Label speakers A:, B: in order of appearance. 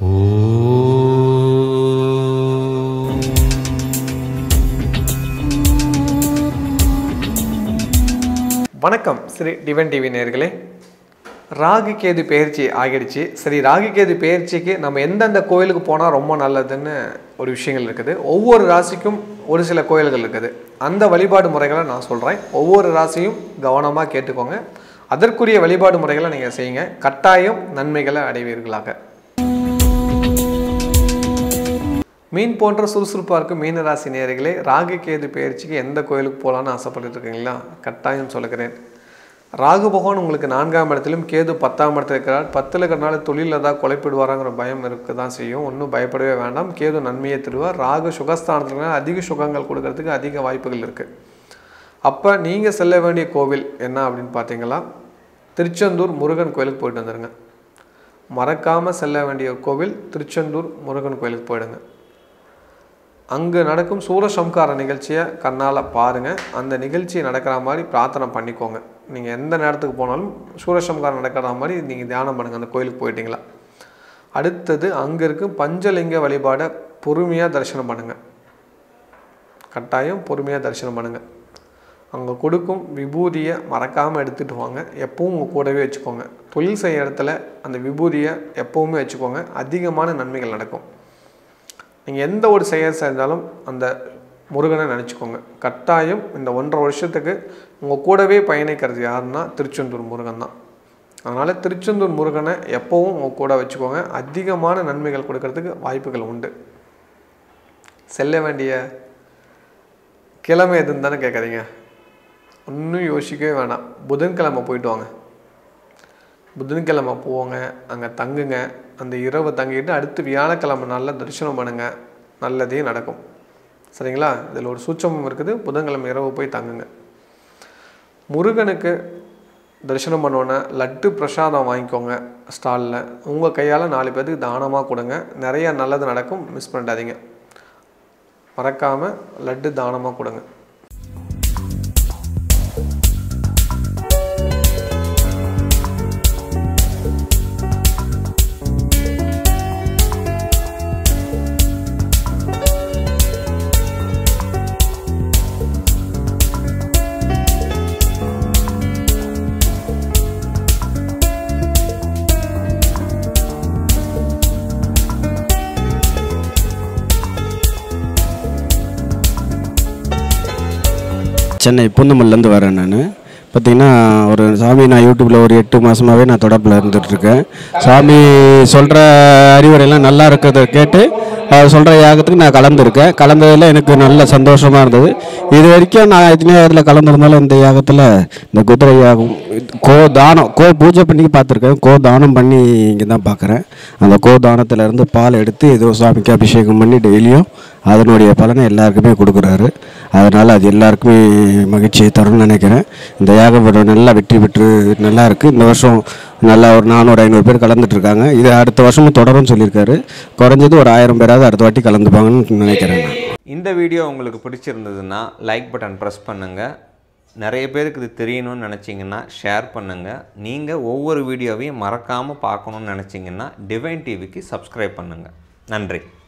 A: வணக்கம் ஸ்ரீ டிவன் டிவி நேர்களே. ராகு கேது பெயர்ச்சி ஆகிடுச்சு. சரி ராகு கேது பயிற்சிக்கு நம்ம எந்தெந்த கோயிலுக்கு போனால் ரொம்ப நல்லதுன்னு ஒரு விஷயங்கள் இருக்குது. ஒவ்வொரு ராசிக்கும் ஒரு சில கோயில்கள் இருக்குது. அந்த வழிபாடு முறைகளை நான் சொல்கிறேன் ஒவ்வொரு ராசியும் கவனமாக கேட்டுக்கோங்க. அதற்குரிய வழிபாடு முறைகளை நீங்கள் செய்யுங்க. கட்டாயம் நன்மைகளை அடைவீர்களாக. மீன் போன்ற சுறுசுறுப்பாக இருக்கும் மீன ராசி நேர்களே ராகு கேது பயிற்சிக்கு எந்த கோயிலுக்கு போகலான்னு ஆசைப்பட்டுட்டு இருக்கீங்களா? கட்டாயம் சொல்லுகிறேன். ராகு பகவான் உங்களுக்கு நான்காம் இடத்திலும் கேது பத்தாம் இடத்துல இருக்கிறார். பத்தில் இருக்கிறனால தொழிலில் ஏதாவது கொலைப்பிடுவாராங்கிற பயம் இருக்க தான் செய்யும். ஒன்றும் பயப்படவே வேண்டாம். கேது நன்மையை தருவார். ராகு சுகஸ்தானத்தில் அதிக சுகங்கள் கொடுக்கறதுக்கு அதிக வாய்ப்புகள் இருக்குது அப்போ நீங்கள் செல்ல வேண்டிய கோவில் என்ன அப்படின்னு பார்த்தீங்களா? திருச்செந்தூர் முருகன் கோயிலுக்கு போயிட்டு வந்துடுங்க மறக்காமல் செல்ல வேண்டிய ஒரு கோவில் திருச்செந்தூர் முருகன் கோயிலுக்கு போயிடுங்க. அங்கே நடக்கும் சூரசம்கார நிகழ்ச்சியை கண்ணால் பாருங்கள் அந்த நிகழ்ச்சி நடக்கிற மாதிரி பிரார்த்தனை பண்ணிக்கோங்க. நீங்கள் எந்த நேரத்துக்கு போனாலும் சூரசம்காரம் நடக்கிற மாதிரி நீங்கள் தியானம் பண்ணுங்கள் அந்த கோயிலுக்கு போயிட்டீங்களா? அடுத்தது அங்கே இருக்கும் பஞ்சலிங்க வழிபாடை பொறுமையாக தரிசனம் பண்ணுங்கள் கட்டாயம் பொறுமையாக தரிசனம் பண்ணுங்கள் அங்கே கொடுக்கும் விபூதியை மறக்காமல் எடுத்துகிட்டு வாங்க. எப்பவும் உங்கள் கூடவே வச்சுக்கோங்க. தொழில் செய்கிற இடத்துல அந்த விபூதியை எப்போவுமே வச்சுக்கோங்க. அதிகமான நன்மைகள் நடக்கும். நீங்கள் எந்த ஒரு செயல் செஞ்சாலும் அந்த முருகனை நினச்சிக்கோங்க. கட்டாயம் இந்த ஒன்றரை வருஷத்துக்கு உங்கள் கூடவே பயணிக்கிறது யாருன்னா திருச்செந்தூர் முருகன் தான். அதனால் திருச்செந்தூர் முருகனை எப்போவும் உங்கள் கூட வச்சுக்கோங்க. அதிகமான நன்மைகள் கொடுக்கறதுக்கு வாய்ப்புகள் உண்டு. செல்ல வேண்டிய கிழமை எதுன்னு தானே கேட்குறீங்க ஒன்றும் யோசிக்கவே வேணாம். புதன்கிழமை போயிட்டு வாங்க. புதன்கிழமை போங்க அங்கே தங்குங்க. அந்த இரவு தங்கிட்டு அடுத்து வியாழக்கிழமை நல்லா தரிசனம் பண்ணுங்கள் நல்லதே நடக்கும். சரிங்களா? இதில் ஒரு சூட்சமம் இருக்குது. புதன்கிழமை இரவு போய் தங்குங்க. முருகனுக்கு தரிசனம் பண்ணோன்னே லட்டு பிரசாதம் வாங்கிக்கோங்க ஸ்டாலில். உங்கள் கையால் நாலு பேருக்கு தானமாக கொடுங்க. நிறையா நல்லது நடக்கும். மிஸ் பண்ணிடாதீங்க. மறக்காமல் லட்டு தானமாக கொடுங்க.
B: சென்னை பூந்தமல்லேருந்து வரேன் நான். பார்த்திங்கன்னா ஒரு சாமி நான் யூடியூப்பில் ஒரு எட்டு மாதமாகவே நான் தொடப்பில் இருந்துகிட்ருக்கேன். சாமி சொல்கிற அறிவுரையெல்லாம் நல்லா இருக்கிறத கேட்டு அவர் சொல்கிற யாகத்துக்கு நான் கலந்துருக்கேன். கலந்ததில் எனக்கு நல்ல சந்தோஷமாக இருந்தது. இது வரைக்கும் நான் எத்தனையோ யாகத்தில் கலந்துருந்தாலும் இந்த யாகத்தில் இந்த குதிரை யாகம் கோ தானம் கோ பூஜை பண்ணி பார்த்துருக்கேன். கோ தானம் பண்ணி இங்கே தான் பார்க்குறேன். அந்த கோ தானத்திலேருந்து பால் எடுத்து ஏதோ சாமிக்கு அபிஷேகம் பண்ணி டெய்லியும் அதனுடைய பலனை எல்லாருக்குமே கொடுக்குறாரு. அதனால் அது எல்லாருக்குமே மகிழ்ச்சியை தரும்னு நினைக்கிறேன். இந்த யாகம் நல்லா வெற்றி பெற்று நல்லா இருக்குது இந்த வருஷம் நல்லா ஒரு நானூறு ஐநூறு பேர் கலந்துட்டுருக்காங்க இது அடுத்த வருஷமும் தொடரும்னு சொல்லியிருக்காரு. குறைஞ்சது ஒரு ஆயிரம் பேராவது அடுத்த வாட்டி கலந்துப்பாங்கன்னு நினைக்கிறேன்
C: இந்த வீடியோ உங்களுக்கு பிடிச்சிருந்ததுன்னா லைக் பட்டன் ப்ரெஸ் பண்ணுங்கள் நிறைய பேருக்கு இது தெரியணும்னு நினச்சிங்கன்னா ஷேர் பண்ணுங்கள் நீங்கள் ஒவ்வொரு வீடியோவையும் மறக்காமல் பார்க்கணுன்னு நினச்சிங்கன்னா டிவைன் டிவிக்கு சப்ஸ்கிரைப் பண்ணுங்கள் நன்றி.